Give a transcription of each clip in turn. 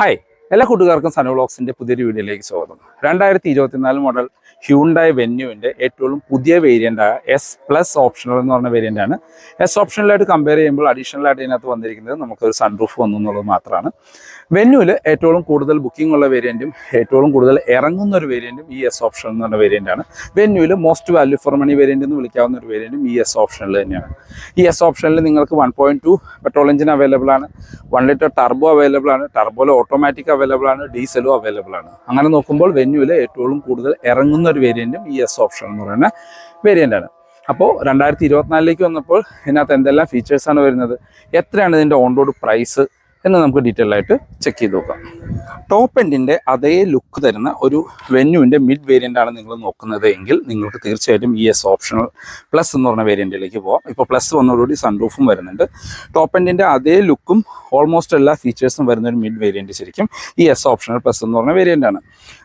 Hi. എല്ലാ കൂട്ടുകാർക്കും സനോ വ്ളോഗ്സിന്റെ പുതിയൊരു വീഡിയോയിലേക്ക് സ്വാഗതം. രണ്ടായിരത്തി ഇരുപത്തിനാല് മോഡൽ ഹ്യൂണ്ടായ വെന്യൂവിന്റെ ഏറ്റവും പുതിയ വേരിയന്റ് ആയ എസ് പ്ലസ് ഓപ്ഷണൽ എന്ന് പറഞ്ഞ വേരിയന്റ് ആണ്. എസ് ഓപ്ഷണലായിട്ട് കമ്പയർ ചെയ്യുമ്പോൾ അഡീഷണൽ ആയിട്ട് ഇതിനകത്ത് വന്നിരിക്കുന്നത് നമുക്കൊരു സൺറൂഫ് വന്നു എന്നുള്ളത് മാത്രമാണ്. വെന്യൂവിൽ ഏറ്റവും കൂടുതൽ ബുക്കിംഗ് ഉള്ള വേരിയന്റും ഏറ്റവും കൂടുതൽ ഇറങ്ങുന്ന ഒരു വേരിയന്റും ഈ എസ് ഓപ്ഷൻ എന്ന് പറഞ്ഞ വേരിയന്റ് ആണ്. വെന്യൂവിൽ most value for money variant എന്ന് വിളിക്കാവുന്ന ഒരു വേരിയന്റും ഈ എസ് ഓപ്ഷനിൽ തന്നെയാണ്. ഈ എസ് ഓപ്ഷനിൽ നിങ്ങൾക്ക് one point two petrol engine available ആണ്. വൺ ലിറ്റർ ടർബോ അവൈലബിൾ ആണ്. ടർബോയിൽ ഓട്ടോമാറ്റിക് അവൈലബിൾ ആണ് ഡീസലും അവൈലബിൾ ആണ്. അങ്ങനെ നോക്കുമ്പോൾ വെന്യൂവിൽ ഏറ്റവും കൂടുതൽ ഇറങ്ങുന്ന ഒരു വേരിയന്റും ഈ എസ് ഓപ്ഷൻ എന്ന് പറയുന്ന വേരിയന്റ് ആണ്. അപ്പോൾ രണ്ടായിരത്തി ഇരുപത്തിനാലിലേക്ക് വന്നപ്പോൾ ഇതിനകത്ത് എന്തെല്ലാം ഫീച്ചേഴ്സാണ് വരുന്നത്? എത്രയാണ് ഇതിന്റെ ഓൺ റോഡ് പ്രൈസ് എന്ന് നമുക്ക് ഡീറ്റെയിൽ ആയിട്ട് ചെക്ക് ചെയ്ത് നോക്കാം. ടോപ്പ് എൻഡിന്റെ അതേ ലുക്ക് തരുന്ന ഒരു വെന്യൂവിന്റെ മിഡ് വേരിയന്റ് ആണ് നിങ്ങൾ നോക്കുന്നത് എങ്കിൽ നിങ്ങൾക്ക് തീർച്ചയായിട്ടും ഇ എസ് ഓപ്ഷണൽ പ്ലസ് എന്ന് പറഞ്ഞ വേരിയന്റിലേക്ക് പോകാം ഇപ്പോൾ പ്ലസ് വന്നതോടുകൂടി സൺറൂഫും വരുന്നുണ്ട്. ടോപ്പ് എൻഡിന്റെ അതേ ലുക്കും ഓൾമോസ്റ്റ് എല്ലാ ഫീച്ചേഴ്സും വരുന്ന ഒരു മിഡ് വേരിയന്റ് ശരിക്കും ഈ എസ് ഓപ്ഷണൽ പ്ലസ് എന്ന് പറഞ്ഞ വേരിയന്റ് ആണ്.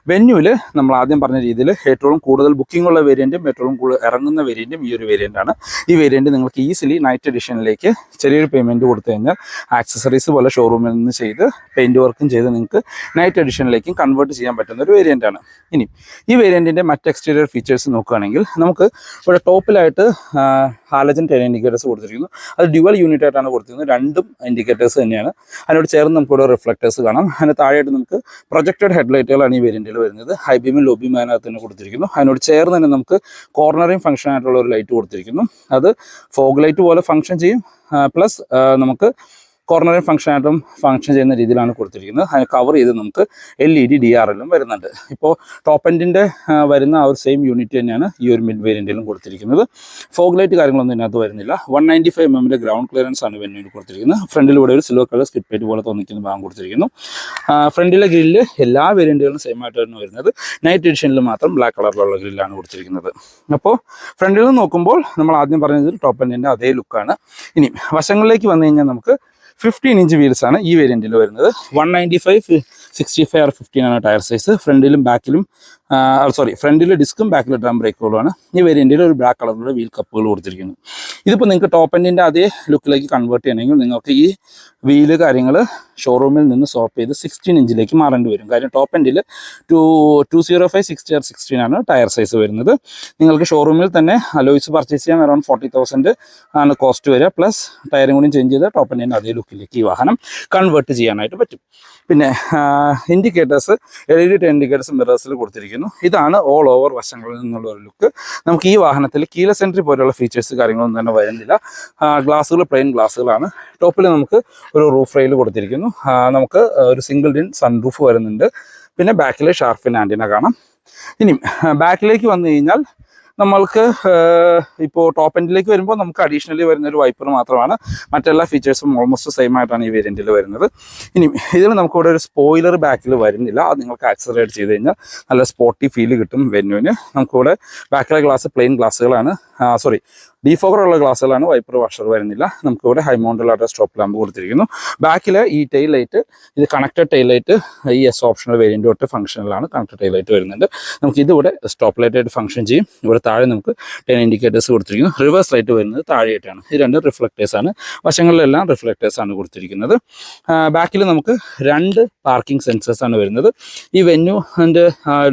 വെന്യൂവിൽ നമ്മൾ ആദ്യം പറഞ്ഞ രീതിയിൽ ഏറ്റവും കൂടുതൽ ബുക്കിംഗ് ഉള്ള വേരിയന്റും ഏറ്റവും കൂടുതൽ ഇറങ്ങുന്ന വേരിയന്റും ഈ ഒരു വേരിയന്റ് ആണ്. ഈ വേരിയന്റ് നിങ്ങൾക്ക് ഈസിലി നൈറ്റ് എഡിഷനിലേക്ക് ചെറിയൊരു പേയ്മെന്റ് കൊടുത്തു കഴിഞ്ഞാൽ ആക്സസറീസ് പോലെ ഷോറൂമിൽ നിന്ന് ചെയ്ത് പെയിന്റ് വർക്കും ചെയ്ത് നിങ്ങൾക്ക് നൈറ്റ് എഡിഷനിലേക്കും കൺവേർട്ട് ചെയ്യാൻ പറ്റുന്ന ഒരു വേരിയന്റ് ആണ്. ഇനി ഈ വേരിയന്റിന്റെ മറ്റ് എക്സ്റ്റീരിയർ ഫീച്ചേഴ്സ് നോക്കുകയാണെങ്കിൽ നമുക്ക് ഇവിടെ ടോപ്പിലായിട്ട് ഹാലജൻ ടെൻ ഇൻഡിക്കേറ്റേഴ്സ് കൊടുത്തിരിക്കുന്നു. അത് ഡ്യുവൽ യൂണിറ്റ് ആയിട്ടാണ് കൊടുത്തിരിക്കുന്നത്. രണ്ടും ഇൻഡിക്കേറ്റേഴ്സ് തന്നെയാണ്. അതിനോട് ചേർന്ന് നമുക്ക് ഇവിടെ റിഫ്ലക്റ്റേഴ്സ് കാണാം. അതിന് താഴെയായിട്ട് നമുക്ക് പ്രൊജക്റ്റഡ് ഹെഡ്ലൈറ്റുകളാണ് ഈ വേരിയന്റിൽ വരുന്നത്. ഹൈ ബീമും ലോ തന്നെ കൊടുത്തിരിക്കുന്നു. അതിനോട് ചേർന്ന് തന്നെ നമുക്ക് കോർണറിങ് ഫംഗ്ഷൻ ആയിട്ടുള്ള ഒരു ലൈറ്റ് കൊടുത്തിരിക്കുന്നു. അത് ഫോഗ് ലൈറ്റ് പോലെ ഫംഗ്ഷൻ ചെയ്യും. പ്ലസ് നമുക്ക് കോർണറിങ് ഫംഗ്ഷൻ ആയിട്ടും ഫംഗ്ഷൻ ചെയ്യുന്ന രീതിയിലാണ് കൊടുത്തിരിക്കുന്നത്. അതിന് കവർ ചെയ്ത് നമുക്ക് L E D D R എല്ലും വരുന്നുണ്ട്. ഇപ്പോൾ ടോപ്പ് എൻഡിന്റെ വരുന്ന ആ ഒരു സെയിം യൂണിറ്റ് തന്നെയാണ് ഈ ഒരു മിഡ് വേരിയന്റിലും കൊടുത്തിരിക്കുന്നത്. ഫോഗ് ലൈറ്റ് കാര്യങ്ങളൊന്നും ഇതിനകത്ത് വരുന്നില്ല. വൺ നയന്റി ഫൈവ് എം എമ്മിന്റെ ഗ്രൗണ്ട് ക്ലിയറൻസ് ആണ് വെന്യൂവിന് കൊടുത്തിരിക്കുന്നത്. ഫ്രണ്ടിലൂടെ ഒരു സിൽവർ കളർ സ്കിപ്പ് പ്ലേറ്റ് പോലെ തോന്നിക്കുന്ന ഭാഗം കൊടുത്തിരിക്കുന്നു. ഫ്രണ്ടിലെ ഗ്രില്ല് എല്ലാ വേരിയന്റുകളും സെയിം ആയിട്ട് തന്നെ വരുന്നത്. നൈറ്റ് എഡിഷനിൽ മാത്രം ബ്ലാക്ക് കളറിലുള്ള ഗ്രില്ലാണ് കൊടുത്തിരിക്കുന്നത്. അപ്പോൾ ഫ്രണ്ടിൽ നിന്ന് നോക്കുമ്പോൾ നമ്മൾ ആദ്യം പറഞ്ഞത് ടോപ്പ് എൻഡിന്റെ അതേ ലുക്കാണ് ഇനി വശങ്ങളിലേക്ക് വന്നു കഴിഞ്ഞാൽ നമുക്ക് ഫിഫ്റ്റീൻ ഇഞ്ച് വീൽസ് ആണ് ഈ വേരിയന്റിൽ വരുന്നത്. One ninety five sixty five R fifteen ആണ് ടയർ സൈസ് ഫ്രണ്ടിലും ബാക്കിലും സോറി ഫ്രണ്ടിൽ ഡിസ്കും ബാക്കിൽ ഡ്രം ബ്രേക്കുകളുമാണ് ഈ വേരിയന്റിൽ ഒരു ബ്ലാക്ക് കളറിലുള്ള വീൽ കപ്പുകൾ കൊടുത്തിരിക്കുന്നു. ഇതിപ്പോൾ നിങ്ങൾക്ക് ടോപ്പ് എൻഡിന്റെ അതേ ലുക്കിലേക്ക് കൺവേർട്ട് ചെയ്യണമെങ്കിൽ നിങ്ങൾക്ക് ഈ വീൽ കാര്യങ്ങൾ ഷോറൂമിൽ നിന്ന് സോപ്പ് ചെയ്ത് സിക്സ്റ്റീൻ ഇഞ്ചിലേക്ക് മാറേണ്ടി വരും. കാര്യം ടോപ്പ് എൻഡിൽ two two zero five sixty R sixteen ആണ് ടയർ സൈസ് വരുന്നത്. നിങ്ങൾക്ക് ഷോറൂമിൽ തന്നെ അലോയിസ് പർച്ചേസ് ചെയ്യാൻ അറൗണ്ട് ഫോർട്ടി തൗസൻഡ് ആണ് കോസ്റ്റ് വരിക. പ്ലസ് ടയറും കൂടി ചേഞ്ച് ചെയ്ത് ടോപ്പ് എൻഡിന്റെ അതേ ലുക്കിലേക്ക് ഈ വാഹനം കൺവേർട്ട് ചെയ്യാനായിട്ട് പറ്റും. പിന്നെ indicators L E D indicators മിറേഴ്സിൽ കൊടുത്തിരിക്കുന്നു. ഇതാണ് ഓൾ ഓവർ വശങ്ങളിൽ നിന്നുള്ള ഒരു ലുക്ക് നമുക്ക് ഈ വാഹനത്തിൽ കീല സെൻട്രി പോലെയുള്ള ഫീച്ചേഴ്സ് കാര്യങ്ങളൊന്നും തന്നെ വരുന്നില്ല. ഗ്ലാസ്സുകൾ പ്ലെയിൻ ഗ്ലാസ്സുകളാണ് ടോപ്പിൽ നമുക്ക് ഒരു റൂഫ് റെയിൽ കൊടുത്തിരിക്കുന്നു. നമുക്ക് ഒരു സിംഗിൾ ഡിൻ സൺറൂഫ് വരുന്നുണ്ട്. പിന്നെ ബാക്കിൽ ഷാർഫിൻ ആന്റിന കാണാം. ഇനി ബാക്കിലേക്ക് വന്നു കഴിഞ്ഞാൽ നമ്മൾക്ക് ഇപ്പോൾ ടോപ്പ് എൻഡിലേക്ക് വരുമ്പോൾ നമുക്ക് അഡീഷണലി വരുന്ന ഒരു വൈപ്പർ മാത്രമാണ്. മറ്റെല്ലാ ഫീച്ചേഴ്സും ഓൾമോസ്റ്റ് സെയിം ആയിട്ടാണ് ഈ വേരിയന്റിൽ വരുന്നത്. ഇനി ഇതിൽ നമുക്കിവിടെ ഒരു സ്പോയിലർ ബാക്കിൽ വരുന്നില്ല. അത് നിങ്ങൾക്ക് ആക്സറേറ്റ് ചെയ്ത് കഴിഞ്ഞാൽ നല്ല സ്പോട്ടി ഫീൽ കിട്ടും വെന്യൂവിന് നമുക്കിവിടെ ബാക്കിലെ ഗ്ലാസ് പ്ലെയിൻ ഗ്ലാസ്സുകളാണ് സോറി ഡീഫോഗർ ഉള്ള ഗ്ലാസ്സുകളാണ് വൈപ്പർ വാഷർ വരുന്നില്ല. നമുക്കിവിടെ ഹൈ മൗണ്ടിലായിട്ട് സ്റ്റോപ്പ് ലാമ്പ് കൊടുത്തിരിക്കുന്നു. ബാക്കിൽ ഈ ടെയിൽ ലൈറ്റ് ഇത് കണക്റ്റഡ് ടെയിൽ ലൈറ്റ് ഈ എസ് ഓപ്ഷണൽ വേരിയന്റ് തൊട്ട് ഫംഗ്ഷനിലാണ് കണക്റ്റഡ് ടെയിൽ ലൈറ്റ് വരുന്നുണ്ട് നമുക്ക് ഇതിവിടെ സ്റ്റോപ്പ് ലൈറ്റ് ആയിട്ട് ഫംഗ്ഷൻ ചെയ്യും. ഇവിടെ താഴെ നമുക്ക് ടെൻ ഇൻഡിക്കേറ്റേഴ്സ് കൊടുത്തിരിക്കുന്നു. റിവേഴ്സ് ലൈറ്റ് വരുന്നത് താഴെയായിട്ടാണ്. ഇത് രണ്ട് റിഫ്ലക്റ്റേഴ്സ് ആണ്. വശങ്ങളിലെല്ലാം റിഫ്ലക്റ്റേഴ്സ് ആണ് കൊടുത്തിരിക്കുന്നത്. ബാക്കിൽ നമുക്ക് രണ്ട് പാർക്കിംഗ് സെൻസേഴ്സ് ആണ് വരുന്നത്. ഈ വെന്യൂന്റെ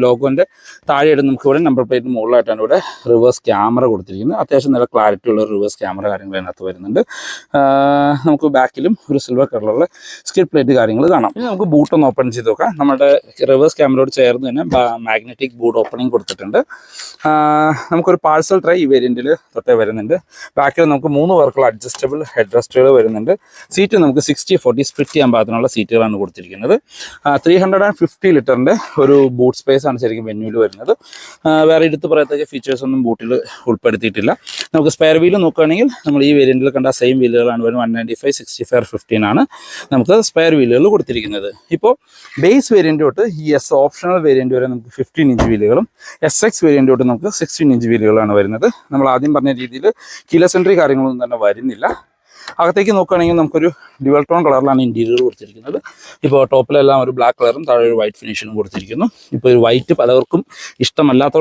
ലോഗോന്റെ താഴെയായിട്ട് നമുക്ക് ഇവിടെ നമ്പർ പ്ലേറ്റ് മുകളിലായിട്ടാണ് ഇവിടെ റിവേഴ്സ് ക്യാമറ കൊടുത്തിരിക്കുന്നത്. അത്യാവശ്യം നല്ല ക്ലാരിറ്റി ഉള്ള റിവേഴ്സ് ക്യാമറ കാര്യങ്ങൾ അതിനകത്ത് വരുന്നുണ്ട്. നമുക്ക് ബാക്കിലും ഒരു സിൽവർ കളറുള്ള സ്കിഡ് പ്ലേറ്റ് കാര്യങ്ങൾ കാണാം. ഇനി നമുക്ക് ബൂട്ട് ഒന്ന് ഓപ്പൺ ചെയ്ത് നോക്കാം. നമ്മുടെ റിവേഴ്സ് ക്യാമറയോട് ചേർന്ന് തന്നെ മാഗ്നറ്റിക് ബൂട്ട് ഓപ്പണിംഗ് കൊടുത്തിട്ടുണ്ട്. നമുക്കൊരു പാഴ്സൽ ട്രൈ ഈ വേരിയന്റിൽ തൊട്ടേ വരുന്നുണ്ട്. ബാക്കിൽ നമുക്ക് മൂന്ന് പേർക്കുള്ള അഡ്ജസ്റ്റബിൾ ഹെഡ് റെസ്റ്റുകൾ വരുന്നുണ്ട്. സീറ്റ് നമുക്ക് സിക്സ്റ്റി ഫോർട്ടി സ്പ്ലിറ്റ് ചെയ്യാൻ പാകത്തിനുള്ള സീറ്റുകളാണ് കൊടുത്തിരിക്കുന്നത്. ത്രീ ഹൺഡ്രഡ് ആൻഡ് ഫിഫ്റ്റി ലിറ്ററിന്റെ ഒരു ബൂട്ട് സ്പേസ് ആണ് ശരിക്കും വെന്യൂവിൽ വരുന്നത്. വേറെ എടുത്ത് പറയത്തേക്ക് ഫീച്ചേഴ്സ് ഒന്നും ബൂട്ടിൽ ഉൾപ്പെടുത്തിയിട്ടില്ല. നമുക്ക് സ്പെയർ വീൽ നോക്കുകയാണെങ്കിൽ നമ്മൾ ഈ വേരിയന്റിൽ കണ്ട സെയിം വീലുകളാണ് വരുന്നത്. One ninety five sixty five fifteen ആണ് നമുക്ക് സ്പെയർ വീലുകൾ കൊടുത്തിരിക്കുന്നത്. ഇപ്പോൾ ബേസ് വേരിയന്റ് തൊട്ട് ഈ എസ് ഓപ്ഷണൽ വേരിയന്റ് വരെ നമുക്ക് ഫിഫ്റ്റീൻ ഇഞ്ച് വീലുകളും എസ് എക്സ് വേരിയന്റ് തൊട്ട് നമുക്ക് സിക്സ്റ്റീൻ ഇഞ്ച് വീലുകളാണ് വരുന്നത്. നമ്മൾ ആദ്യം പറഞ്ഞ രീതിയിൽ കിലസെൻട്രി കാര്യങ്ങളൊന്നും തന്നെ വരുന്നില്ല. അകത്തേക്ക് നോക്കുകയാണെങ്കിൽ നമുക്കൊരു ഡ്യുവൽ ടോൺ കളറിലാണ് ഇന്റീരിയർ കൊടുത്തിരിക്കുന്നത്. ഇപ്പോൾ ടോപ്പിലെല്ലാം ഒരു ബ്ലാക്ക് കളറും താഴെ ഒരു വൈറ്റ് ഫിനിഷിനും കൊടുത്തിരിക്കുന്നു. ഇപ്പോൾ ഒരു വൈറ്റ് പലവർക്കും ഇഷ്ടമല്ലാത്ത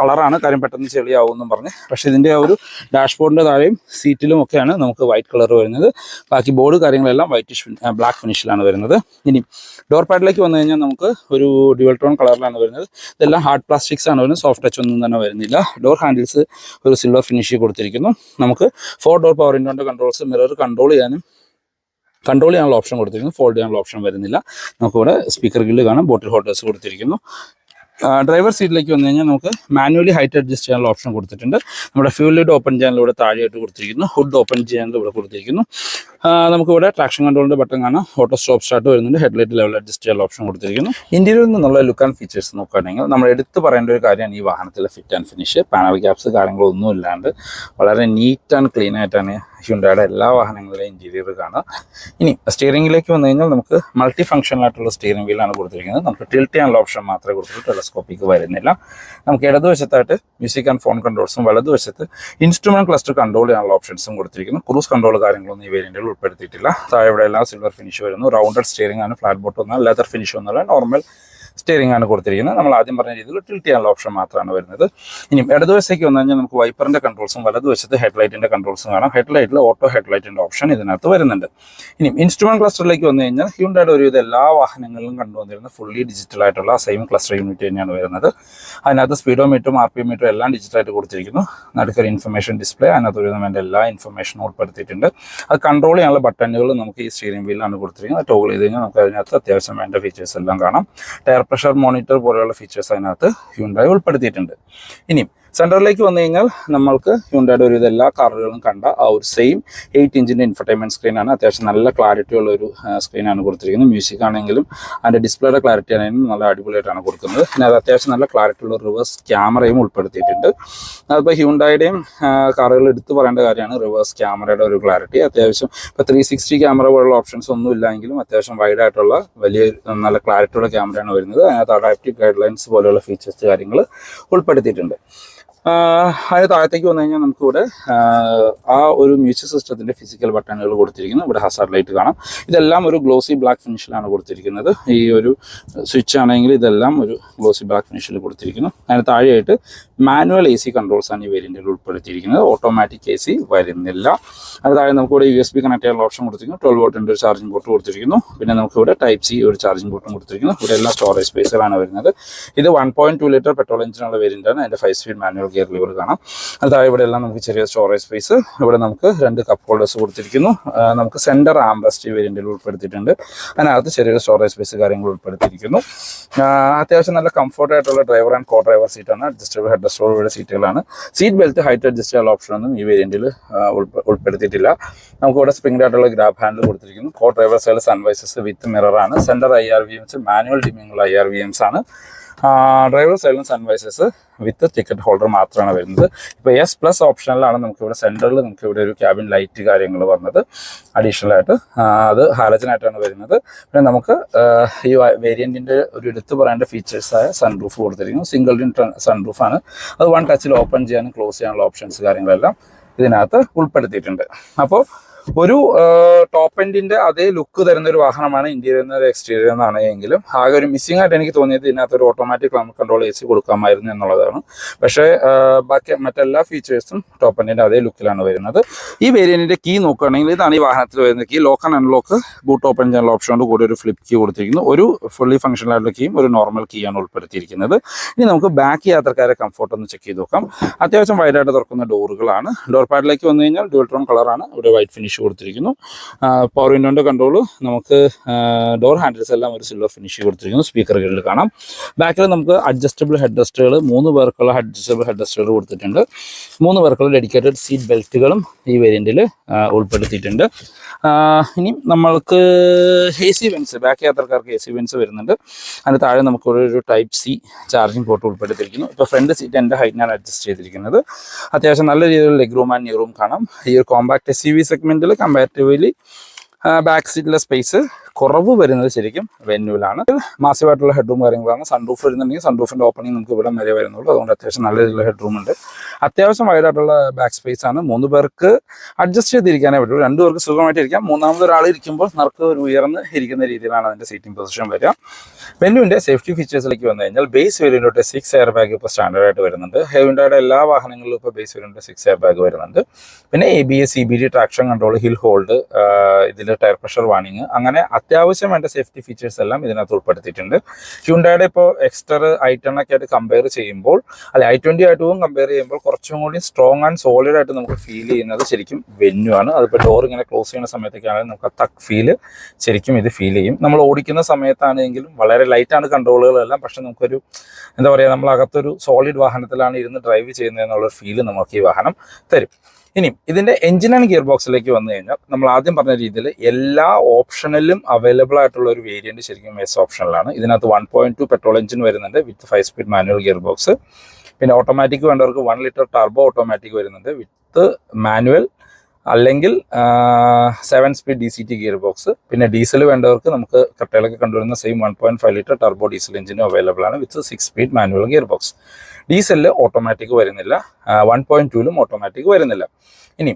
കളറാണ് കാര്യം പെട്ടെന്ന് ചെളിയാവും എന്നും പറഞ്ഞ്. പക്ഷേ ഇതിന്റെ ആ ഒരു ഡാഷ്ബോർഡിന്റെ താഴെയും സീറ്റിലും ഒക്കെയാണ് നമുക്ക് വൈറ്റ് കളർ വരുന്നത്. ബാക്കി ബോർഡ് കാര്യങ്ങളെല്ലാം വൈറ്റിഷ് ബ്ലാക്ക് ഫിനിഷിലാണ് വരുന്നത്. ഇനി ഡോർ പാഡിലേക്ക് വന്നു കഴിഞ്ഞാൽ നമുക്ക് ഒരു ഡ്യുവൽ ടോൺ കളറിലാണ് വരുന്നത്. ഇതെല്ലാം ഹാർഡ് പ്ലാസ്റ്റിക്സ് ആണ്. വരുന്നത് സോഫ്റ്റ് ടച്ച് ഒന്നും തന്നെ വരുന്നില്ല. ഡോർ ഹാൻഡിൽസ് ഒരു സിൽവർ ഫിനിഷ് കൊടുത്തിരിക്കുന്നു. നമുക്ക് ഫോർ ഡോർ പവർ ഇൻഡോന്റെ കൺട്രോൾസ് മിറർ കൺട്രോൾ ചെയ്യാനും കൺട്രോൾ ചെയ്യാനുള്ള ഓപ്ഷൻ കൊടുത്തിരിക്കുന്നു. ഫോൾഡ് ചെയ്യാനുള്ള ഓപ്ഷൻ വരുന്നില്ല. നമുക്കിവിടെ സ്പീക്കർ ഗില്ല് കാണാം. ബോട്ടിൽ ഹോൾഡേഴ്സ് കൊടുത്തിരിക്കുന്നു. ഡ്രൈവർ സീറ്റിലേക്ക് വന്നു കഴിഞ്ഞാൽ നമുക്ക് മാനുവലി ഹൈറ്റ് അഡ്ജസ്റ്റ് ചെയ്യാനുള്ള ഓപ്ഷൻ കൊടുത്തിട്ടുണ്ട്. നമ്മുടെ ഫ്യൂൽ ലിഡ് ഓപ്പൺ ചെയ്യാനുള്ള ഇവിടെ താഴെയായിട്ട് കൊടുത്തിരിക്കുന്നു. ഹുഡ് ഓപ്പൺ ചെയ്യാനുള്ള ഇവിടെ കൊടുത്തിരിക്കുന്നു. നമുക്കിവിടെ ട്രാക്ഷൻ കൺട്രോളിന്റെ ബട്ടൺ കാണാം. ഓട്ടോ സ്റ്റോപ്പ് സ്റ്റാർട്ട് വരുന്നുണ്ട്. ഹെഡ്ലൈറ്റ് ലെവൽ അഡ്ജസ്റ്റ് ചെയ്യാനുള്ള ഓപ്ഷൻ കൊടുത്തിരിക്കുന്നു. ഇന്ത്യയിൽ നിന്നുള്ള ലുക്ക് ആൻഡ് ഫീച്ചേഴ്സ് നോക്കുകയാണെങ്കിൽ നമ്മൾ എടുത്തു പറയേണ്ട ഒരു കാര്യമാണ് ഈ വാഹനത്തിലെ fit and finish panel gaps കാര്യങ്ങളൊന്നും ഇല്ലാണ്ട് വളരെ നീറ്റ് ആൻഡ് ക്ലീൻ ആയിട്ടാണ് ഹ്യുണ്ടയുടെ എല്ലാ വാഹനങ്ങളിലെയും ഇന്റീരിയർ കാണുക ഇനി സ്റ്റിയറിംഗിലേക്ക് വന്നു കഴിഞ്ഞാൽ നമുക്ക് മൾട്ടി ഫംഗ്ഷണൽ ആയിട്ടുള്ള സ്റ്റിയറിംഗ് വീലാണ് കൊടുത്തിരിക്കുന്നത്. നമുക്ക് ടിൽറ്റ് ചെയ്യാനുള്ള ഓപ്ഷൻ മാത്രമേ കൊടുത്തിട്ട് ടെലസ്കോപ്പിക്ക് വരുന്നില്ല. നമുക്ക് ഇടതുവശത്തായിട്ട് മ്യൂസിക് ആൻഡ് ഫോൺ കൺട്രോൾസും വലതുവശത്ത് ഇൻസ്ട്രുമെന്റ് ക്ലസ്റ്റർ കൺട്രോൾ ചെയ്യാനുള്ള ഓപ്ഷൻസും കൊടുത്തിരിക്കുന്നു. ക്രൂസ് കൺട്രോൾ കാര്യങ്ങളൊന്നും ഈ വേരിയന്റിൽ ഉൾപ്പെടുത്തിയിട്ടില്ല. താഴെ ഇവിടെ എല്ലാം സിൽവർ ഫിനിഷ് വരുന്നു. റൗണ്ടഡ് സ്റ്റിയറിംഗ് ആണ് ഫ്ലാറ്റ് ബോട്ട് വന്നാൽ ലെതർ ഫിനിഷ് വന്നാൽ നോർമൽ സ്റ്റിയറിംഗ് ആണ് കൊടുത്തിരിക്കുന്നത്. നമ്മൾ ആദ്യം പറഞ്ഞ രീതിയിൽ ടിൽറ്റ് ചെയ്യാനുള്ള ഓപ്ഷൻ മാത്രമാണ് വരുന്നത്. ഇനി ഇടതുവശത്തേക്ക് വന്നു കഴിഞ്ഞാൽ നമുക്ക് വൈപ്പറിന്റെ കൺട്രോൾസും വലതുവശത്ത് ഹെഡ്ലൈറ്റിന്റെ കൺട്രോൾസും കാണാം. ഹെഡ്ലൈറ്റിൽ ഓട്ടോ ഹെഡ്ലൈറ്റിന്റെ ഓപ്ഷൻ ഇതിനകത്ത് വരുന്നുണ്ട്. ഇനി ഇൻസ്ട്രുമെന്റ് ക്ലസ്റ്ററിലേക്ക് വന്നു കഴിഞ്ഞാൽ ഹ്യൂണ്ടയുടെ ഒരുവിധ എല്ലാ വാഹനങ്ങളിലും കണ്ടുവന്നിരുന്ന ഫുള്ളി ഡിജിറ്റൽ ആയിട്ടുള്ള സെയിം ക്ലസ്റ്റർ യൂണിറ്റ് തന്നെയാണ് വരുന്നത്. അതിനകത്ത് സ്പീഡോമീറ്ററും ആർ പി മീറ്ററും എല്ലാം ഡിജിറ്റലായിട്ട് കൊടുത്തിരിക്കുന്നു. നടുക്കൊരു ഇൻഫർമേഷൻ ഡിസ്പ്ലേ അതിനകത്ത് ഒരു നമ്മുടെ എല്ലാ ഇൻഫർമേഷനും ഉൾപ്പെടുത്തിയിട്ടുണ്ട്. അത് കൺട്രോൾ ചെയ്യാനുള്ള ബട്ടണുകൾ നമുക്ക് ഈ സ്റ്റീറിംഗ് വീലിലാണ് കൊടുത്തിരിക്കുന്നത്. ടോഗിൾ ചെയ്ത് കഴിഞ്ഞാൽ നമുക്ക് അതിനകത്ത് അത്യാവശ്യം വേണ്ട ഫീച്ചേഴ്സ് എല്ലാം കാണാം. ടയർ പ്രഷർ മോണിറ്റർ പോലെയുള്ള ഫീച്ചേഴ്സ് അതിനകത്ത് ഹ്യൂണ്ടായി ഉൾപ്പെടുത്തിയിട്ടുണ്ട്. ഇനി സെന്ററിലേക്ക് വന്നു കഴിഞ്ഞാൽ നമ്മൾക്ക് ഹ്യൂണ്ടയുടെ ഒരു എല്ലാ കാറുകളും കണ്ട ആ ഒരു സെയിം എയ്റ്റ് ഇഞ്ചിന്റെ ഇൻഫർടൈൻമെന്റ് സ്ക്രീനാണ് അത്യാവശ്യം നല്ല ക്ലാരിറ്റി ഉള്ള ഒരു സ്ക്രീനാണ് കൊടുത്തിരിക്കുന്നത്. മ്യൂസിക് ആണെങ്കിലും അതിന്റെ ഡിസ്പ്ലേയുടെ ക്ലാരിറ്റി ആണെങ്കിലും നല്ല അടിപൊളിയായിട്ടാണ് കൊടുക്കുന്നത്. പിന്നെ അത് അത്യാവശ്യം നല്ല ക്ലാരിറ്റി ഉള്ള റിവേഴ്സ് ക്യാമറയും ഉൾപ്പെടുത്തിയിട്ടുണ്ട്. അതിപ്പോൾ ഹ്യൂണ്ടായുടെയും കാറുകൾ എടുത്തു പറയേണ്ട കാര്യമാണ്. റിവേഴ്സ് ക്യാമറയുടെ ഒരു ക്ലാരിറ്റി അത്യാവശ്യം ഇപ്പോൾ ത്രീ സിക്സ്റ്റി ക്യാമറ പോലുള്ള ഓപ്ഷൻസ് ഒന്നും ഇല്ലെങ്കിലും അത്യാവശ്യം വൈഡ് ആയിട്ടുള്ള വലിയ നല്ല ക്ലാരിറ്റി ഉള്ള ക്യാമറയാണ് വരുന്നത്. അതിനകത്ത് അഡാപ്റ്റീവ് ഗൈഡ് ലൈൻസ് പോലെയുള്ള ഫീച്ചേഴ്സ് കാര്യങ്ങൾ ഉൾപ്പെടുത്തിയിട്ടുണ്ട്. അതിന് താഴത്തേക്ക് വന്നു കഴിഞ്ഞാൽ നമുക്കിവിടെ ആ ഒരു മ്യൂച്വൽ സിസ്റ്റത്തിന്റെ ഫിസിക്കൽ ബട്ടണുകൾ കൊടുത്തിരിക്കുന്നു ഇവിടെ ഹസാർ ലൈറ്റ് കാണാം. ഇതെല്ലാം ഒരു ഗ്ലോസി ബ്ലാക്ക് ഫിനിഷിലാണ് കൊടുത്തിരിക്കുന്നത്. ഈ ഒരു സ്വിച്ച് ആണെങ്കിൽ ഇതെല്ലാം ഒരു ഗ്ലോസി ബ്ലാക്ക് ഫിനിഷിൽ കൊടുത്തിരിക്കുന്നു. അതിന് താഴെയായിട്ട് മാനുവൽ എ സി കൺട്രോൾസ് ആണ് ഈ വേരിയന്റിൽ ഉൾപ്പെടുത്തിയിരിക്കുന്നത്. ഓട്ടോമാറ്റിക് എ സി വരുന്നില്ല. അത് താഴെ നമുക്കിവിടെ യു എസ് ബി കണക്ട് ചെയ്യാനുള്ള ഓപ്ഷൻ കൊടുത്തിരിക്കുന്നു. ട്വൽവ് വോട്ടിന്റെ ഒരു ചാർജിംഗ് പോർട്ട് കൊടുത്തിരിക്കുന്നു. പിന്നെ നമുക്ക് ഇവിടെ ടൈപ്പ് സി ഒരു ചാർജിംഗ് പോർട്ടും കൊടുത്തിരിക്കുന്നു. ഇവിടെ എല്ലാ സ്റ്റോറേജ് സ്പേസുകളാണ് വരുന്നത്. ഇത് one point two litre petrol എഞ്ചിനുള്ള variant ആണ്. അതിന്റെ five speed manual gear lever കാണാം. അത് താഴെ ഇവിടെ എല്ലാം നമുക്ക് ചെറിയ സ്റ്റോറേജ് സ്പേസ് ഇവിടെ നമുക്ക് രണ്ട് കപ്പ് ഹോൾഡേഴ്സ് കൊടുത്തിരിക്കുന്നു. നമുക്ക് സെന്റർ ആംബസ്റ്റ് വേരിയന്റിൽ ഉൾപ്പെടുത്തിയിട്ടുണ്ട്. അതിനകത്ത് ചെറിയൊരു സ്റ്റോറേജ് സ്പേസ് കാര്യങ്ങൾ ഉൾപ്പെടുത്തിയിരിക്കുന്നു. അത്യാവശ്യം നല്ല കംഫർട്ടായിട്ടുള്ള ഡ്രൈവർ ആൻഡ് കോ ഡ്രൈവർ സീറ്റാണ് അഡ്ജസ്റ്റബിൾ ഹെഡ് സ്റ്റോറുകളുടെ സീറ്റുകളാണ്. സീറ്റ് ബെൽറ്റ് ഹൈറ്റ് അഡ്ജസ്റ്റബിൾ ഓപ്ഷനൊന്നും ഈ വേരിയന്റിൽ ഉൾപ്പെടുത്തിയിട്ടില്ല നമുക്ക് ഇവിടെ സ്പ്രിംഗ് ആയിട്ടുള്ള ഗ്രാബ് ഹാൻഡിൽ കൊടുത്തിരിക്കുന്നു. Co driver side sun visors with മിററാണ്. Centre I R V Ms manual ഡിമിങ്ങുള്ള I R V Ms ആണ് ഡ്രൈവർ സൈഡിലും സൺവൈസേഴ്സ് വിത്ത് ടിക്കറ്റ് ഹോൾഡർ മാത്രമാണ് വരുന്നത്. ഇപ്പോൾ എസ് പ്ലസ് ഓപ്ഷനിലാണ് നമുക്ക് ഇവിടെ സെന്ററിൽ നമുക്ക് ഇവിടെ ഒരു ക്യാബിൻ ലൈറ്റ് കാര്യങ്ങൾ വന്നത്. അഡീഷണൽ ആയിട്ട് അത് ഹാലജനായിട്ടാണ് വരുന്നത്. പിന്നെ നമുക്ക് ഈ വേരിയന്റിന്റെ ഒരു എടുത്ത് പറയേണ്ട ഫീച്ചേഴ്സായ സൺറൂഫ് കൊടുത്തിരിക്കുന്നു. സിംഗിൾ ഡിൻ സൺറൂഫാണ് അത് വൺ ടച്ചിൽ ഓപ്പൺ ചെയ്യാനും ക്ലോസ് ചെയ്യാനുള്ള ഓപ്ഷൻസ് കാര്യങ്ങളെല്ലാം ഇതിനകത്ത് ഉൾപ്പെടുത്തിയിട്ടുണ്ട്. അപ്പോൾ ഒരു ടോപ്പ് എൻഡിന്റെ അതേ ലുക്ക് തരുന്ന ഒരു വാഹനമാണ് ഇന്ത്യയിൽ നിന്ന് എക്സ്റ്റീരിയർ എന്നാണ് എങ്കിലും ആകെ ഒരു മിസ്സിംഗ് ആയിട്ട് എനിക്ക് തോന്നിയത് ഇതിനകത്ത് ഒരു automatic climate control A C കൊടുക്കാമായിരുന്നു എന്നുള്ളതാണ്. പക്ഷേ ബാക്കി മറ്റെല്ലാ ഫീച്ചേഴ്സും ടോപ്പ് എൻഡിന്റെ അതേ ലുക്കിലാണ് വരുന്നത്. ഈ വേരിയന്റിന്റെ കീ നോക്കുകയാണെങ്കിൽ ഇതാണ് ഈ വാഹനത്തിൽ വരുന്ന key lock and unlock boot open ചെയ്യാനുള്ള ഓപ്ഷനോട് കൂടി ഒരു ഫ്ലിപ്പ് കീ കൊടുത്തിരിക്കുന്നു. ഒരു ഫുള്ളി ഫംഗ്ഷണൽ ആയിട്ടുള്ള കീയും ഒരു നോർമൽ കീയാണ് ഉൾപ്പെടുത്തിയിരിക്കുന്നത്. ഇനി നമുക്ക് ബാക്ക് യാത്രക്കാരെ കംഫോർട്ട് ഒന്ന് ചെക്ക് ചെയ്ത് നോക്കാം. അത്യാവശ്യം വൈഡായിട്ട് തുറക്കുന്ന ഡോറുകളാണ് ഡോർ പാഡിലേക്ക് വന്നു കഴിഞ്ഞാൽ ഡ്യുവൽ ടോൺ കളറാണ് ഇവിടെ വൈറ്റ് ഫിനിഷ് കൊടുത്തിരിക്കുന്നു. പവർ വിൻഡോന്റെ കൺട്രോൾ നമുക്ക് ഡോർ ഹാൻഡിൽസ് എല്ലാം ഒരു സിൽവർ ഫിനിഷ് കൊടുത്തിരിക്കുന്നു. സ്പീക്കർ ഗ്രിഡിൽ കാണാം. ബാക്കിൽ നമുക്ക് അഡ്ജസ്റ്റബിൾ ഹെഡ് റെസ്റ്റുകൾ മൂന്ന് പേർക്കുള്ള അഡ്ജസ്റ്റബിൾ ഹെഡ് റെസ്റ്റുകൾ കൊടുത്തിട്ടുണ്ട്. മൂന്ന് പേർക്കുള്ള ഡെഡിക്കേറ്റഡ് സീറ്റ് ബെൽറ്റുകളും ഈ വേരിയന്റിൽ ഉൾപ്പെടുത്തിയിട്ടുണ്ട്. ഇനി നമ്മൾക്ക് എ സി വെൻസ് ബാക്ക് യാത്രക്കാർക്ക് എ സി വെൻസ് വരുന്നുണ്ട്. അതിന് താഴെ നമുക്ക് ഒരു ടൈപ്പ് സി ചാർജിങ് പോർട്ട് ഉൾപ്പെടുത്തിയിരിക്കുന്നു. ഇപ്പോൾ ഫ്രണ്ട് സീറ്റ് എന്റെ ഹൈറ്റിനാണ് അഡ്ജസ്റ്റ് ചെയ്തിരിക്കുന്നത്. അത്യാവശ്യം നല്ല രീതിയിൽ leg room and new room കാണാം. ഈ ഒരു compact S U V comparatively back സീറ്റിലെ space കുറവ് വരുന്നത് ശരിക്കും വെന്യൂലാണ് മാസീവായിട്ടുള്ള ഹെഡ് റൂം കാര്യങ്ങളാണ്. സൺറൂഫ് വരുന്നുണ്ടെങ്കിൽ സൺറൂഫിന്റെ ഓപ്പണിംഗ് നമുക്ക് ഇവിടെ വരെ വരുന്നുള്ളൂ. അതുകൊണ്ട് അത്യാവശ്യം നല്ല രീതിയിലുള്ള ഹെഡ് റൂം ഉണ്ട്. അത്യാവശ്യം വൈഡായിട്ടുള്ള ബാക്ക് സ്പേസ് ആണ്. മൂന്ന് പേർക്ക് അഡ്ജസ്റ്റ് ചെയ്തിരിക്കാനേ പറ്റുള്ളൂ. രണ്ടു പേർക്ക് സുഖമായിട്ട് ഇരിക്കാം. മൂന്നാമത് ഒരാൾ ഇരിക്കുമ്പോൾ നറുക്ക് ഒരു ഉയർന്ന് ഇരിക്കുന്ന രീതിയിലാണ് അതിന്റെ സീറ്റിംഗ് പൊസിഷൻ വരിക. വെന്യൂവിന്റെ സേഫ്റ്റി ഫീച്ചേഴ്സിലേക്ക് വന്നു കഴിഞ്ഞാൽ ബേസ് വേരിയന്റോട്ട് സിക്സ് എയർ ബാഗ് ഇപ്പോൾ സ്റ്റാൻഡേർഡ് ആയിട്ട് വരുന്നുണ്ട്. ഹെവിൻഡയുടെ എല്ലാ വാഹനങ്ങളിലും ഇപ്പോൾ base variant six air bag വരുന്നുണ്ട്. പിന്നെ A B S C B D traction control hill hold ഇതിൽ ടയർ പ്രഷർ വാണിങ് അങ്ങനെ അത്യാവശ്യം വേണ്ട സേഫ്റ്റി ഫീച്ചേഴ്സ് എല്ലാം ഇതിനകത്ത് ഉൾപ്പെടുത്തിയിട്ടുണ്ട്. ഹ്യൂണ്ടായുടെ ഇപ്പോൾ എക്സ്റ്റർ ഐ ടെൻ ഒക്കെ ആയിട്ട് കമ്പയർ ചെയ്യുമ്പോൾ അല്ലെ ഐ ട്വന്റി ആയിട്ടും കമ്പയർ ചെയ്യുമ്പോൾ കുറച്ചും കൂടി സ്ട്രോങ് ആൻഡ് സോളിഡ് ആയിട്ട് നമുക്ക് ഫീൽ ചെയ്യുന്നത് ശരിക്കും വെന്യു ആണ്. അതിപ്പോൾ ഡോർ ഇങ്ങനെ ക്ലോസ് ചെയ്യുന്ന സമയത്തൊക്കെ ആണെങ്കിൽ നമുക്ക് ആ തക് ഫീൽ ശരിക്കും ഇത് ഫീൽ ചെയ്യും. നമ്മൾ ഓടിക്കുന്ന സമയത്താണെങ്കിലും വളരെ ലൈറ്റാണ് കൺട്രോളുകളെല്ലാം പക്ഷെ നമുക്കൊരു എന്താ പറയുക നമ്മൾ അകത്തൊരു സോളിഡ് വാഹനത്തിലാണ് ഇരുന്ന് ഡ്രൈവ് ചെയ്യുന്നത് എന്നുള്ളൊരു ഫീൽ നമുക്ക് ഈ വാഹനം തരും. ഇനി ഇതിന്റെ എഞ്ചിൻ ആൻഡ് ഗിയർ ബോക്സിലേക്ക് വന്നു കഴിഞ്ഞാൽ നമ്മൾ ആദ്യം പറഞ്ഞ രീതിയിൽ എല്ലാ ഓപ്ഷനിലും അവൈലബിൾ ആയിട്ടുള്ള ഒരു വേരിയന്റ് ശരിക്കും എസ് ഓപ്ഷനിലാണ് ഇതിനകത്ത് one point two petrol engine വരുന്നുണ്ട് with five speed manual gear box പിന്നെ ഓട്ടോമാറ്റിക് വേണ്ടവർക്ക് വൺ ലിറ്റർ ടർബോ ഓട്ടോമാറ്റിക് വരുന്നുണ്ട് വിത്ത് മാനുവൽ അല്ലെങ്കിൽ seven speed D C T gear box പിന്നെ ഡീസൽ വേണ്ടവർക്ക് നമുക്ക് കട്ടയിലൊക്കെ കണ്ടുവരുന്ന same one point five litre turbo diesel എഞ്ചിനും available ആണ് with six speed manual gear box ഡീസലിൽ automatic വരുന്നില്ല. വൺ പോയിന്റ് ടൂലും ഓട്ടോമാറ്റിക് വരുന്നില്ല. ഇനി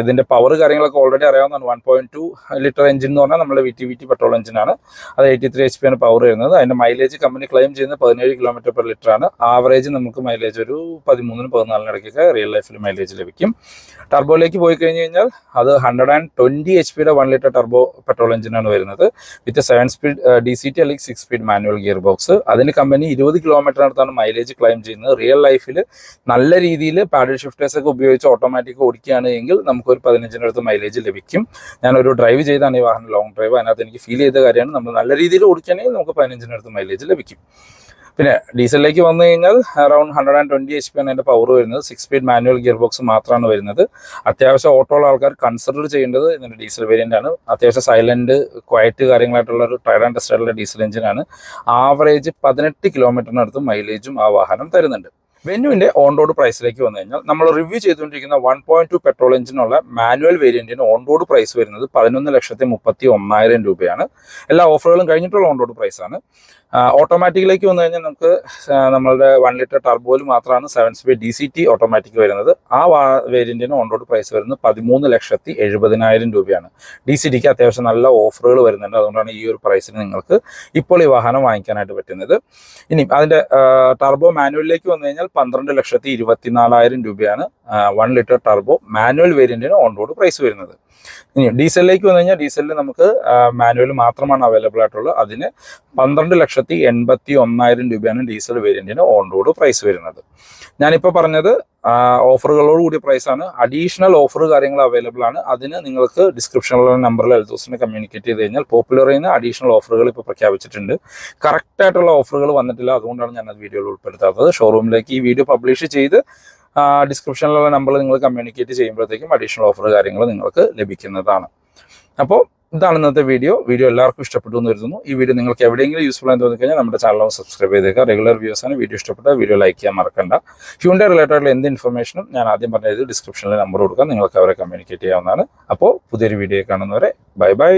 ഇതിന്റെ പവർ കാര്യങ്ങളൊക്കെ ഓൾറെഡി അറിയാവുന്നതാണ്. One point two litre engine എന്ന് പറഞ്ഞാൽ നമ്മുടെ V T V T petrol എഞ്ചിനാണ് അത് എയ്റ്റി ത്രീ എച്ച് പി ആണ് പവർ വരുന്നത്. അതിന്റെ മൈലേജ് കമ്പനി ക്ലെയിം ചെയ്യുന്നത് പതിനേഴ് കിലോമീറ്റർ പെർ ലിറ്റർ ആണ്. ആവറേജ് നമുക്ക് മൈലേജ് ഒരു പതിമൂന്നിന് പതിനാലിന് ഇടയ്ക്കൊക്കെ റിയൽ ലൈഫിൽ മൈലേജ് ലഭിക്കും. ടർബോയിലേക്ക് പോയി കഴിഞ്ഞ് കഴിഞ്ഞാൽ അത് ഹൺഡ്രഡ് ആൻഡ് ട്വന്റി എച്ച് പിയുടെ വൺ ലിറ്റർ ടർബോ പെട്രോൾ എഞ്ചിനാണ് വരുന്നത്. With seven speed D C T അല്ലെങ്കിൽ six speed manual gear box അതിന് കമ്പനി ഇരുപത് കിലോമീറ്ററിനടുത്താണ് മൈലേജ് ക്ലെയിം ചെയ്യുന്നത്. റിയൽ ലൈഫിൽ നല്ല രീതിയിൽ പാഡിൽ ഷിഫ്റ്റേഴ്സ് ഒക്കെ ഉപയോഗിച്ച് ഓട്ടോമാറ്റിക് ഓടിക്കുകയാണ് എങ്കിൽ നമുക്കൊരു പതിനഞ്ചിന്റെ അടുത്ത് മൈലേജ് ലഭിക്കും. ഞാനൊരു ഡ്രൈവ് ചെയ്താണ് ഈ വാഹനം ലോങ് ഡ്രൈവ് അതിനകത്ത് എനിക്ക് ഫീൽ ചെയ്ത കാര്യമാണ്. നമ്മൾ നല്ല രീതിയിൽ ഓടിക്കുകയാണെങ്കിൽ നമുക്ക് പതിനഞ്ചിന്റെ അടുത്ത് മൈലേജ് ലഭിക്കും. പിന്നെ ഡീസലിലേക്ക് വന്നു കഴിഞ്ഞാൽ around hundred and twenty H P ആണ് അതിന്റെ പവർ വരുന്നത്. Six speed manual gear box മാത്രമാണ് വരുന്നത്. അത്യാവശ്യം ഓട്ടോ ഉള്ള ആൾക്കാർ കൺസിഡർ ചെയ്യേണ്ടത് ഇതിന്റെ ഡീസൽ വേരിയന്റ് ആണ്. അത്യാവശ്യം സൈലന്റ് ക്വയറ്റ് കാര്യങ്ങളായിട്ടുള്ള ഒരു ടയർ ആൻഡ് ടെസ്റ്ററുടെ ഡീസൽ എഞ്ചിനാണ് ആവറേജ് പതിനെട്ട് കിലോമീറ്ററിനടുത്ത് മൈലേജും ആ വാഹനം തരുന്നുണ്ട്. വെന്യുവിന്റെ ഓൺ റോഡ് പ്രൈസിലേക്ക് വന്നു കഴിഞ്ഞാൽ നമ്മൾ റിവ്യൂ ചെയ്തുകൊണ്ടിരിക്കുന്ന വൺ പോയിന്റ് ടു പെട്രോൾ എഞ്ചിനുള്ള മാനുവൽ വേരിയന്റിന് ഓൺ റോഡ് പ്രൈസ് വരുന്നത് പതിനൊന്ന് ലക്ഷത്തി മുപ്പത്തി ഒന്നായിരം രൂപയാണ്. എല്ലാ ഓഫറുകളും കഴിഞ്ഞിട്ടുള്ള ഓൺ റോഡ് പ്രൈസാണ് ഓട്ടോമാറ്റിക്കിലേക്ക് വന്നു കഴിഞ്ഞാൽ നമുക്ക് നമ്മളുടെ വൺ ലിറ്റർ ടർബോയിൽ മാത്രമാണ് seven speed D C T automatic വരുന്നത്. ആ വേരിയന്റിന് ഓൺ റോഡ് പ്രൈസ് വരുന്നത് പതിമൂന്ന് ലക്ഷത്തി എഴുപതിനായിരം രൂപയാണ്. ഡി സി ടിക്ക് അത്യാവശ്യം നല്ല ഓഫറുകൾ വരുന്നുണ്ട്. അതുകൊണ്ടാണ് ഈ ഒരു പ്രൈസിന് നിങ്ങൾക്ക് ഇപ്പോൾ ഈ വാഹനം വാങ്ങിക്കാനായിട്ട് പറ്റുന്നത്. ഇനി അതിന്റെ ടർബോ മാനുവലിലേക്ക് വന്നു കഴിഞ്ഞാൽ പന്ത്രണ്ട് ലക്ഷത്തി ഇരുപത്തിനാലായിരം രൂപയാണ് വൺ ലിറ്റർ ടർബോ മാനുവൽ വേരിയന്റിന് ഓൺ റോഡ് പ്രൈസ് വരുന്നത്. ഇനി ഡീസലിലേക്ക് വന്നു കഴിഞ്ഞാൽ ഡീസലിൽ നമുക്ക് മാനുവൽ മാത്രമാണ് അവൈലബിൾ ആയിട്ടുള്ളത്. അതിന് പന്ത്രണ്ട് ലക്ഷത്തി എൺപത്തി ഒന്നായിരം രൂപയാണ് ഡീസൽ വേരിയന്റിന് ഓൺ റോഡ് പ്രൈസ് വരുന്നത്. ഞാനിപ്പോൾ പറഞ്ഞത് ഓഫറുകളോട് പ്രൈസ് ആണ്. അഡീഷണൽ ഓഫർ കാര്യങ്ങൾ അവൈലബിൾ ആണ്. അതിന് നിങ്ങൾക്ക് ഡിസ്ക്രിപ്ഷനിലുള്ള നമ്പറിൽ എൽദോസിനെ കമ്മ്യൂണിക്കേറ്റ് ചെയ്ത് കഴിഞ്ഞാൽ പോപ്പുലറിൽ നിന്ന് അഡീഷണൽ ഓഫറുകൾ ഇപ്പോൾ പ്രഖ്യാപിച്ചിട്ടുണ്ട്. കറക്റ്റ് ആയിട്ടുള്ള ഓഫറുകൾ വന്നിട്ടില്ല. അതുകൊണ്ടാണ് ഞാൻ അത് വീഡിയോയിൽ ഉൾപ്പെടുത്താത്തത്. ഷോറൂമിലേക്ക് ഈ വീഡിയോ പബ്ലിഷ് ചെയ്ത് ഡിസ്ക്രിപ്ഷനിലുള്ള നമ്പർ നിങ്ങൾ കമ്മ്യൂണിക്കേറ്റ് ചെയ്യുമ്പോഴത്തേക്കും അഡീഷണൽ ഓഫർ കാര്യങ്ങൾ നിങ്ങൾക്ക് ലഭിക്കുന്നതാണ്. അപ്പോൾ ഇതാണ് ഇന്നത്തെ വീഡിയോ വീഡിയോ എല്ലാവർക്കും ഇഷ്ടപ്പെട്ടു എന്ന് വരുന്നു ഈ വീഡിയോ നിങ്ങൾക്ക് എവിടെയെങ്കിലും യൂസ്ഫുൾ ആയി തോന്നി കഴിഞ്ഞാൽ നമ്മുടെ ചാനൽ സബ്സ്ക്രൈബ് ചെയ്തേക്കുക. റെഗുലർ വ്യൂസ് ആണ്. വീഡിയോ ഇഷ്ടപ്പെട്ട വീഡിയോ ലൈക്ക് ചെയ്യാൻ മറക്കണ്ട. ഹ്യൂണ്ടെ റിലേറ്റഡ് എന്ത് ഇൻഫർമേഷനും ഞാൻ ആദ്യം പറഞ്ഞത് ഡിസ്ക്രിപ്ഷനിൽ നമ്പർ കൊടുക്കാം. നിങ്ങൾക്ക് അവരെ കമ്മ്യൂണിക്കേറ്റ് ചെയ്യാവുന്നതാണ്. അപ്പോൾ പുതിയൊരു വീഡിയോ കാണുന്നവരെ ബൈ ബൈ